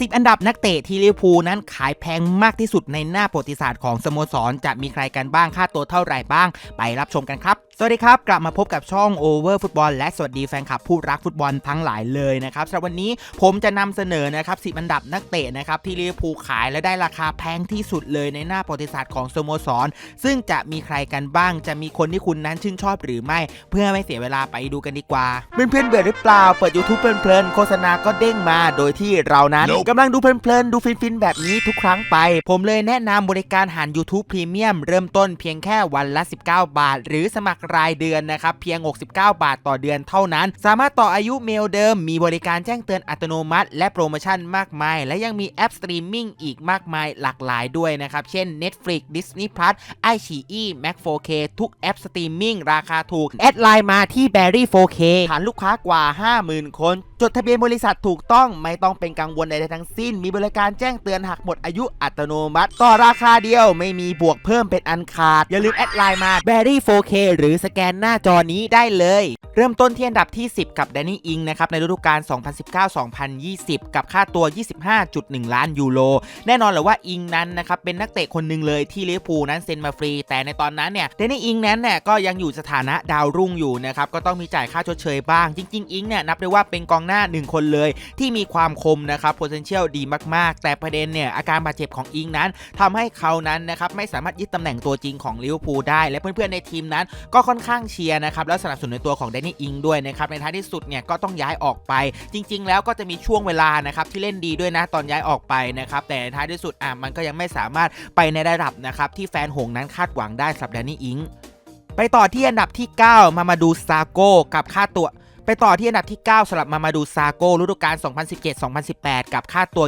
10 อันดับนักเตะที่ลิเวอร์พูลนั้นขายแพงมากที่สุดในหน้าประวัติศาสตร์ของสโมสร จะมีใครกันบ้างค่าตัวเท่าไหร่บ้าง ไปรับชมกันครับ สวัสดีครับ กลับมาพบกับช่อง Over Football และสวัสดีแฟนคลับผู้รักฟุตบอลทั้งหลายเลยนะครับสำหรับวันนี้ผมจะนำเสนอนะครับ10 อันดับนักเตะนะครับที่ลิเวอร์พูลขายและได้ราคาแพงที่สุดเลยในหน้าประวัติศาสตร์ของสโมสร ซึ่งจะมีใครกันบ้าง จะมีคนที่คุณนั้นชื่นชอบหรือไม่ เพื่อไม่เสียเวลาไปดูกันดีกว่าเพื่อนๆเบื่อหรือเปล่าเปิด YouTube เพลินๆโฆษณาก็เด้งมาโดยที่เรานั้น Nope กำลังดูเพลินๆ ดูฟินๆ แบบนี้ทุกครั้งไป ผมเลยแนะนำบริการหัน YouTube Premium เริ่มต้นเพียงแค่วันละ 19 บาท หรือสมัครรายเดือนนะครับ เพียง 69 บาทต่อเดือนเท่านั้น สามารถต่ออายุเมลเดิม มีบริการแจ้งเตือนอัตโนมัติ และโปรโมชั่นมากมาย และยังมีแอปสตรีมมิ่งอีกมากมายหลากหลายด้วยนะครับ เช่น Netflix Disney Plus iQIYI Mac 4K ทุกแอปสตรีมมิ่งราคาถูก แอดไลน์มาที่ Berry 4K ฐานลูกค้ากว่า 50,000 คน จดทะเบียนบริษัทถูกต้องไม่ต้องเป็นกังวลใดๆทั้งสิ้น มีบริการแจ้งเตือนหากหมดอายุอัตโนมัติ ต่อราคาเดียวไม่มีบวกเพิ่มเป็นอันขาด อย่าลืมแอดไลน์มา Berry 4K หรือสแกนหน้าจอนี้ได้เลย เริ่มต้นที่อันดับที่ 10 กับแดนนี่อิงนะครับในฤดูกาล 2019-2020 กับค่าตัว 25.1 ล้านยูโรแน่นอนเลยว่าอิงนั้นนะครับเป็นนักเตะคนหนึ่งเลยที่ลิเวอร์พูลนั้นเซ็นมาฟรี แต่ในตอนนั้นเนี่ยเดนนี่อิงนั้นเนี่ยก็ยังอยู่สถานะดาวรุ่งอยู่นะครับก็ต้องมีจ่ายค่าชดเชยบ้าง จริง ๆ อิงเนี่ยนับได้ว่าเป็นกองหน้า 1 คนเลย ที่มีความคมนะครับ potential ดีมากๆ แต่ประเด็นเนี่ยอาการบาดเจ็บของอิงนั้นทำให้เขานั้นนะครับไม่สามารถยึดตำแหน่งตัวจริงของลิเวอร์พูลได้ และเพื่อนๆในทีมนั้น ก็ค่อนข้างเชียร์นะครับแล้วสนับสนุนในตัวของแดนนี่อิงด้วยนะครับในท้ายที่สุดเนี่ยก็ต้องย้ายออกไป จริง ๆ แล้วก็จะมีช่วงเวลานะครับที่เล่นดีด้วยนะตอนย้ายออกไปนะครับแต่ในท้ายที่สุดอะมันก็ยังไม่สามารถไปในระดับนะครับที่แฟนหงนั้นคาดหวังได้สำหรับแดนนี่อิงไปต่อที่อันดับที่ 9 มามาดูซาโก้กับค่าตัว ไปต่อที่อันดับที่ 9สำหรับมามาดูซาโก้ฤดูกาล 2017-2018 กับค่าตัว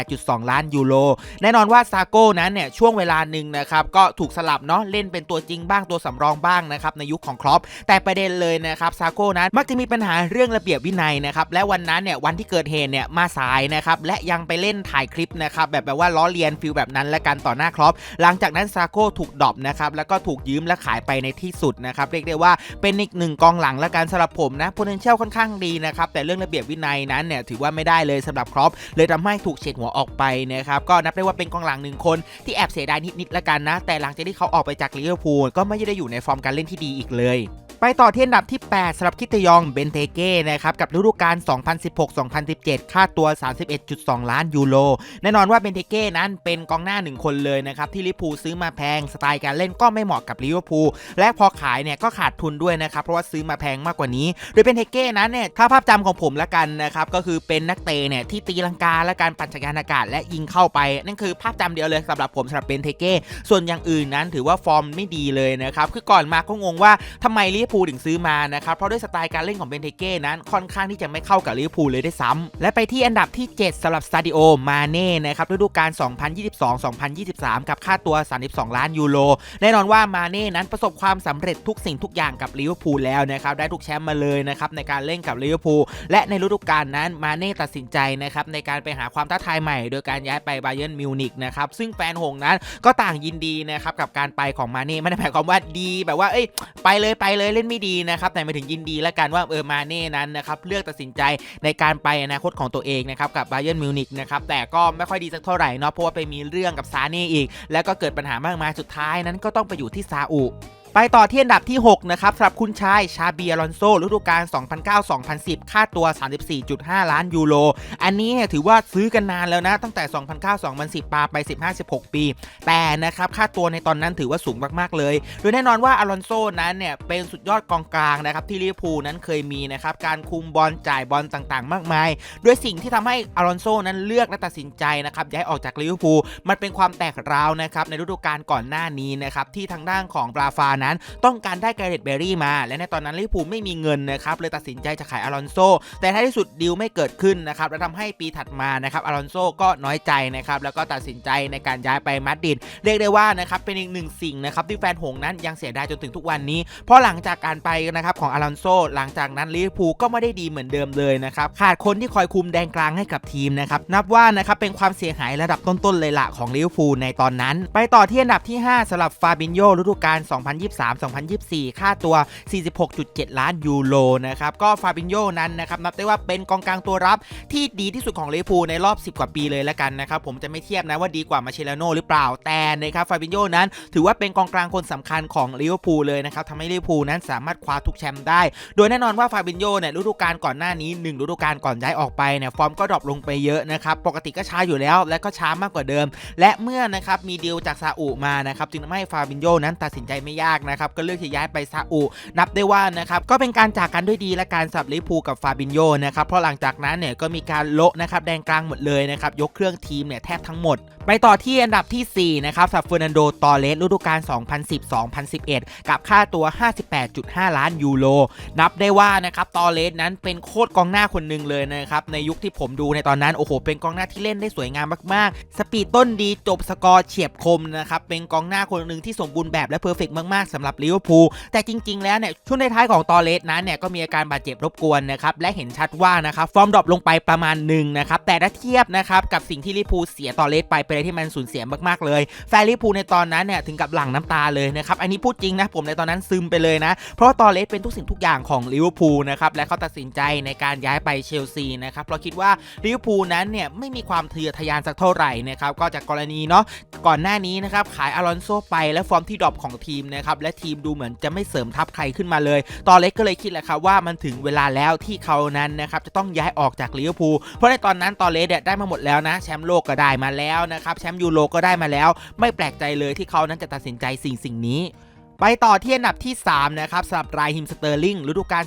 28.2 ล้านยูโร แน่นอนว่าซาโก้นั้นเนี่ยช่วงเวลาหนึ่งนะครับก็ถูกสลับเนาะเล่นเป็นตัวจริงบ้างตัวสำรองบ้างนะครับในยุคของครอปแต่ประเด็นเลยนะครับซาโก้นั้นมักจะมีปัญหาเรื่องระเบียบวินัยนะครับและวันนั้นเนี่ยวันที่เกิดเหตุเนี่ยมาสายนะครับและยังไปเล่นถ่ายคลิปนะครับแบบแบบว่าล้อเลียนฟิลแบบนั้นและกันต่อหน้าครอปหลังจากนั้นซาโก้ถูกดรอปนะครับแล้วก็ถูกยืมและขายไปในที่สุดนะครับเรียกได้ว่าเป็นอีกหนึ่งกองหลังและการสำหรับผมนะที่ยวค่อนข้างดีนะครับแต่เรื่องระเบียบวินัยนั้นเนี่ยถือว่าไม่ได้เลยสำหรับครอปเลยทำให้ถูกเฉดหัวออกไปนะครับก็นับได้ว่าเป็นกองหลังหนึ่งคนที่แอบเสียดายนิดๆละกันนะ แต่หลังจากที่เขาออกไปจากลิเวอร์พูลก็ไม่ได้อยู่ในฟอร์มการเล่นที่ดีอีกเลย ไปต่อที่อันดับที่ 8สำหรับคิตยองเบนเทเก้นะครับกับฤดูกาล 2016-2017 ค่าตัว 31.2 ล้านยูโรแน่นอนว่าเบนเทเก้นั้นเป็นกองหน้าหนึ่งคนเลยนะครับที่ลิเวอร์พูลซื้อมาแพงสไตล์การเล่นก็ไม่เหมาะกับลิเวอร์พูลและพอขายเนี่ยก็ขาดทุนด้วยนะครับเพราะว่าซื้อมาแพงมากกว่านี้ โดยเบนเทเก้นั้นเนี่ยถ้าภาพจำของผมละกันนะครับก็คือเป็นนักเตะเนี่ยที่ตีลังกาและการปั่นจักรยานอากาศและยิงเข้าไป นั่นคือภาพจำเดียวเลยสำหรับผมสำหรับเบนเทเก้ส่วนอย่างอื่นนั้นถือว่าฟอร์มไม่ดีเลยนะครับคือก่อนมาก็งงว่าทำไมลิวอร์พูลถึงซื้อมานะครับเพราะด้วยสไตล์การเล่นของเบนเทเก้นั้นค่อนข้างที่จะไม่เข้ากับลิเวอร์พูลเลยได้ซ้ำและไปที่อันดับที่ 7สำหรับซาดิโอมาเน่นะครับฤดูกาล 2022-2023 กับค่าตัว 32 ล้านยูโรแน่นอนว่ามาเน่นั้นประสบความสำเร็จทุกสิ่งทุกอย่างกับลิเวอร์พูลแล้วนะครับได้ทุกแชมป์มาเลยนะครับในการเล่นกับลิเวอร์พูลและในฤดูกาลนั้นมาเน่ตัดสินใจนะครับในการไปหาความท้าทายใหม่ โดยการย้ายไปบาเยิร์นมิวนิกนะครับซึ่งแฟนหงนั้นก็ต่างยินดีนะครับกับการไปของมาเน่ไม่ได้หมายความว่าดีแบบว่าเอ้ยไปเลยไปเลยเล่นไม่ดีนะครับแต่หมาถึงยินดีและกันว่าเออมาเน่นั้นนะครับเลือกตัดสินใจในการไปอนาคตของตัวเองนะครับกับบาเยิร์นมิวนิกนะครับแต่ก็ไม่ค่อยดีสักเท่าไหร่เนาะเพราะว่าไปมีเรื่องกับซาเน่อีก แล้วก็เกิดปัญหามากมายสุดท้ายนั้นก็ต้องไปอยู่ที่ซาอุ ไปต่อที่อันดับที่ 6 นะครับสำหรับคุณชายชาเบียลอนโซฤดูกาล 2009-2010 ค่าตัว 34.5 ล้านยูโร อันนี้ถือว่าซื้อกันนานแล้วนะ ตั้งแต่ 2009-2010 ปาไป 15-16 ปี แต่นะครับค่าตัวในตอนนั้นถือว่าสูงมาก ๆ เลย โดยแน่นอนว่าอลอนโซนั้นเนี่ยเป็นสุดยอดกองกลางนะครับที่ลิเวอร์พูลนั้นเคยมีนะครับการคุมบอลจ่ายบอลต่างๆ มากมายด้วยสิ่งที่ทำให้อลอนโซนั้นเลือกและตัดสินใจนะครับย้ายออกจากลิเวอร์พูลมันเป็นความแตกร้าวนะครับในฤดูกาลก่อนหน้านี้นะครับที่ทางด้านของบราฟานั้น ต้องการได้แกเรตเบอรี่มา และในตอนนั้นลิเวอร์พูลไม่มีเงินนะครับเลยตัดสินใจจะขายอลอนโซแต่ท้ายที่สุดดีลไม่เกิดขึ้นนะครับและทำให้ปีถัดมานะครับอลอนโซก็น้อยใจนะครับแล้วก็ตัดสินใจในการย้ายไปมาดริดเรียกได้ว่านะครับเป็นอีกหนึ่งสิ่งนะครับที่แฟนหงนั้นยังเสียดายจนถึงทุกวันนี้ เพราะหลังจากการไปนะครับของอลอนโซหลังจากนั้นลิเวอร์พูลก็ไม่ได้ดีเหมือนเดิมเลยนะครับขาดคนที่คอยคุมแดนกลางให้กับทีมนะครับนับว่านะครับเป็นความเสียหายระดับต้นๆเลยละของลิเวอร์พูลในตอนนั้น ไปต่อที่อันดับที่ 5สำหรับฟาบินโยฤดูกาล2023-2024 ค่าตัว 46.7 ล้านยูโรนะครับ ก็ฟาบินโยนั้นนะครับ นับได้ว่าเป็นกองกลางตัวรับที่ดีที่สุดของลิเวอร์พูลในรอบ 10 กว่าปีเลยละกันนะครับ ผมจะไม่เทียบนะว่าดีกว่ามาเชลโนหรือเปล่าแต่นะครับฟาบินโยนั้น ถือว่าเป็นกองกลางคนสำคัญของลิเวอร์พูลเลยนะครับทำให้ลิเวอร์พูลนั้นสามารถคว้าทุกแชมป์ได้ โดยแน่นอนว่าฟาบินโยเนี่ยฤดูกาลก่อนหน้านี้1ฤดูกาลก่อนย้ายออกไปเนี่ยฟอร์มก็ดรอปลงไปเยอะนะครับปกติก็ช้าอยู่แล้วและก็ช้ามากกว่าเดิม และเมื่อนะครับมีดีลจากซาอุมานะครับจึงทำให้ฟาบินโยนั้นตัดสินใจไม่ยากนะครับก็เลือกที่ย้ายไปซาอุนับได้ว่านะครับก็เป็นการจากกันด้วยดีและการสับลิพูกับฟาบินโยนะครับเพราะหลังจากนั้นเนี่ยก็มีการโละนะครับแดงกลางหมดเลยนะครับยกเครื่องทีมเนี่ยแทบทั้งหมด ไปต่อที่อันดับทีสี่4นะครับสับเฟอร์นันโดตอเลสฤดูกาล 2010-2011 กับค่าตัว 58.5 ล้านยูโรนับได้ว่านะครับตอเลสนั้นเป็นโคตรกองหน้าคนหนึ่งเลยนะครับในยุคที่ผมดูในตอนนั้นโอ้โหเป็นกองหน้าที่เล่นได้สวยงามมากๆ สปีดต้นดีจบสกอร์เฉียบคมนะครับเป็นกองหน้าคนหนึ่งที่สมบูรณ์แบบและเพอร์เฟกมากสำหรับลิเวอร์พูลแต่จริง ๆ แล้วเนี่ยช่วงท้ายๆของตอเลสนั้นเนี่ยก็มีอาการบาดเจ็บรบกวนนะครับและเห็นชัดว่านะครับฟอร์มดรอปลงไปประมาณหนึ่งนะครับแต่ถ้าเทียบนะครับกับสิ่งที่ลิเวอร์พูลเสียตอเลสไปเป็นอะไรที่มันสูญเสียมากๆเลยแฟนลิเวอร์พูลในตอนนั้นเนี่ยถึงกับหลั่งน้ำตาเลยนะครับอันนี้พูดจริงนะผมในตอนนั้นซึมไปเลยนะเพราะว่าตอเลสเป็นทุกสิ่งทุกอย่างของลิเวอร์พูลนะครับและเขาตัดสินใจในการย้ายไปเชลซีนะครับเพราะคิดว่าลิเวอร์พูลนั้นเนี่ยไม่มีความเทะเยอทะยานสักเท่าไหร่นะครับก็จากกรณีเนาะก่อนหน้านี้นะครับขายอารอนโซไปและฟอร์มที่ดรอปของทีมนะครับและทีมดูเหมือนจะไม่เสริมทัพใครขึ้นมาเลย ตอนเล็กก็เลยคิดแหละครับว่ามันถึงเวลาแล้วที่เขานั้นนะครับจะต้องย้ายออกจากลิเวอร์พูลเพราะในตอนนั้นตอเลสเนี่ยได้มาหมดแล้วนะแชมป์โลกก็ได้มาแล้วนะครับแชมป์ยูโรก็ได้มาแล้ว ไม่แปลกใจเลยที่เขานั้นจะตัดสินใจสิ่งสิ่งนี้ ไปต่อที่อันดับที่ 3 นะครับสำหรับรายฮิมสเตอร์ลิงฤดูกาล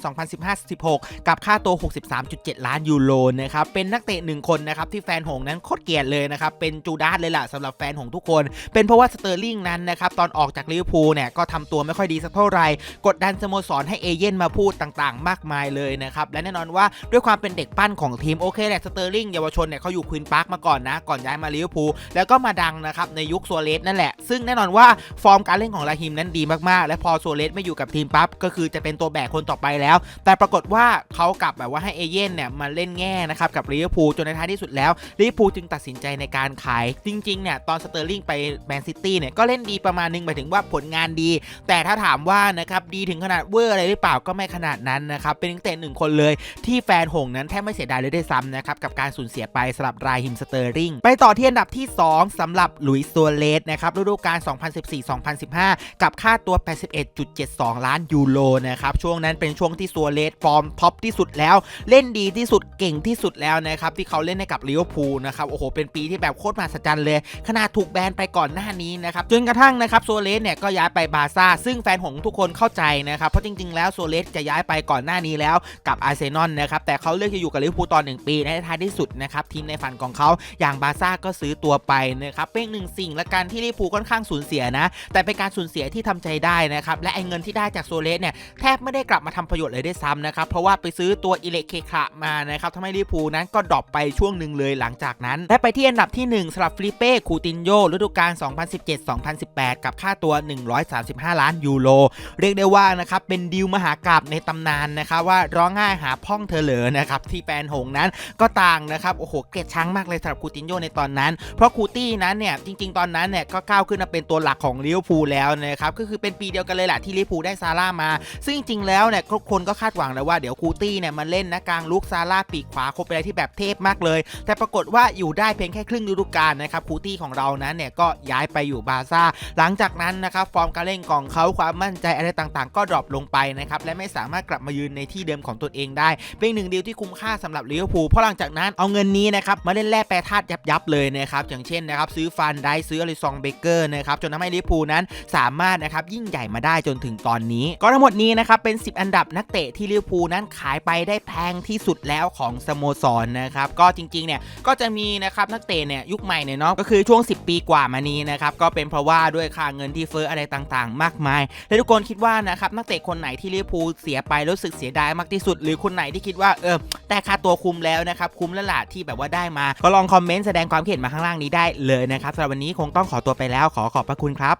2015-16 กับค่าตัว 63.7 ล้านยูโรนะครับ เป็นนักเตะหนึ่งคนนะครับ ที่แฟนหงนั้นโคตรเกลียดเลยนะครับ เป็นจูดาสเลยล่ะสำหรับแฟนหงทุกคน เป็นเพราะว่าสเตอร์ลิงนั้นนะครับ ตอนออกจากลิเวอร์พูลเนี่ยก็ทำตัวไม่ค่อยดีสักเท่าไหร่ กดดันสโมสรให้เอเย่นมาพูดต่างๆ มากมายเลยนะครับ และแน่นอนว่าด้วยความเป็นเด็กปั้นของทีมโอเคแหละสเตอร์ลิงเยาวชนเนี่ยเขาอยู่ควีนพาร์คมาก่อนนะก่อนย้ายมาลิเวอร์พูลแล้วก็มาดังนะครับในยุคซัวเรสนั่นแหละซึ่งแน่นอนว่าฟอร์มการเล่นของลาฮิมนั้นดีมากๆ และพอโซเรสไม่อยู่กับทีมปั๊บก็คือจะเป็นตัวแบกคนต่อไปแล้ว แต่ปรากฏว่าเขากลับแบบว่าให้เอเย่นเนี่ยมาเล่นแง่นะครับกับลิเวอร์พูลจนในท้ายที่สุดแล้วลิเวอร์พูลจึงตัดสินใจในการขาย จริงๆเนี่ยตอนสเตอร์ลิงไปแมนซิตี้เนี่ยก็เล่นดีประมาณนึงหมายถึงว่าผลงานดี แต่ถ้าถามว่านะครับดีถึงขนาดเวอร์อะไรหรือเปล่าก็ไม่ขนาดนั้นนะครับเป็นนักเตะหนึ่งคนเลยที่แฟนหงนั้นแทบไม่เสียดายเลยด้วยซ้ำนะครับกับการสูญเสียไปสำหรับรายฮิมสเตอร์ลิงไปต่อที่อันดับที่ 2สำหรับลุยส์ซัวเรสนะครับฤดูกาล2014-2015 กับค่าตัวัว 81.72 ล้านยูโรนะครับ ช่วงนั้นเป็นช่วงที่ซัวเรสฟอร์มท็อปที่สุดแล้ว เล่นดีที่สุดเก่งที่สุดแล้วนะครับ ที่เขาเล่นให้กับลิเวอร์พูลนะครับ โอ้โห เป็นปีที่แบบโคตรมหัศจรรย์เลย ขนาดถูกแบนไปก่อนหน้านี้นะครับ จนกระทั่งนะครับซัวเรสเนี่ยก็ย้ายไปบาร์ซ่า ซึ่งแฟนหงทุกคนเข้าใจนะครับ เพราะจริง ๆ แล้วซัวเรสจะย้ายไปก่อนหน้านี้แล้วกับอาร์เซนอลนะครับ แต่เขาเลือกจะอยู่กับลิเวอร์พูลตอนหนึ่งปีในท้ายที่สุดนะครับทีมในฝันของเขาอย่างบาร์ซ่าก็ซื้อตัวไปนะครับเป็นหนึ่งสิ่งละกันที่ลิเวอร์พูลค่อนข้างสูญเสียนะ แต่เป็นการสูญเสียที่ทำใจได้นะครับและไอ้เงินที่ได้จากโซเรสเนี่ยแทบไม่ได้กลับมาทำประโยชน์เลยได้ซ้ำนะครับเพราะว่าไปซื้อตัวอิเล็กเคคะมานะครับทำให้ลิพูนั้นก็ดรอปไปช่วงหนึ่งเลยหลังจากนั้น และไปที่อันดับที่ 1สำหรับฟลิเป้คูตินโยฤดูกาล 2017-2018 กับค่าตัว 135 ล้านยูโรเรียกได้ว่านะครับเป็นดีลมหากราบในตำนานนะครับว่าร้องง่ายหาพ่องเธอเหลอนะครับที่แฟนหงนั้นก็ต่างนะครับโอ้โหเกลียดชังมากเลยสำหรับคูตินโยในตอนนั้น เพราะคูตี้นั้นเนี่ยจริง ๆ ตอนนั้นเนี่ยก็ก้าวขึ้นมาเป็นตัวหลักของลิเวอร์พูลแล้วนะครับก็คือเป็นปีเดียวกันเลยแหละที่ลิพูได้ซาร่ามา ซึ่งจริงๆแล้วเนี่ยทุกคนก็คาดหวังแล้วว่าเดี๋ยวคูตี้เนี่ยมาเล่นนะกลางลุกซาร่าปีกขวาคบเป็นอะไรที่แบบเทพมากเลย แต่ปรากฏว่าอยู่ได้เพียงแค่ครึ่งฤดูกาลนะครับคูตี้ของเรานั้นเนี่ยก็ย้ายไปอยู่บาซ่า หลังจากนั้นนะครับฟอร์มการเล่นของเขาความมั่นใจอะไรต่างๆ ก็ดรอปลงไปนะครับและไม่สามารถกลับมายืนในที่เดิมของตนเองได้ เป็นหนึ่งเดียวที่คุ้มค่าสำหรับลิเวอร์พูลเพราะหลังจากนั้นเอาเงินนี้นะครับมาเล่นแร่แปรธาตุยับๆเลยนะครับอย่างเช่นนะครับซื้อฟันได้ซื้ออลิซองเบเกอร์นะครับจนทำให้ลิเวอร์พูลนั้นสามารถนะครับยิงใหญ่มาได้จนถึงตอนนี้ ก็ทั้งหมดนี้นะครับเป็น 10 อันดับนักเตะที่ลิเวอร์พูลนั้นขายไปได้แพงที่สุดแล้วของสโมสรนะครับก็จริงๆเนี่ยก็จะมีนะครับนักเตะเนี่ยยุคใหม่เนี่ยเนาะก็คือช่วง 10 ปีกว่ามานี้นะครับก็เป็นเพราะว่าด้วยค่าเงินที่เฟ้ออะไรต่างๆ มากมาย และทุกคนคิดว่านะครับนักเตะคนไหนที่ลิเวอร์พูลเสียไปรู้สึกเสียดายมากที่สุด หรือคนไหนที่คิดว่าเออแต่ค่าตัวคุ้มแล้วนะครับคุ้มแล้วล่ะที่แบบว่าได้มา ก็ลองคอมเมนต์แสดงความคิดเห็นมาข้างล่างนี้ได้เลยนะครับสำหรับวันนี้คงต้องขอตัวไปแล้วขอขอบพระคุณครับ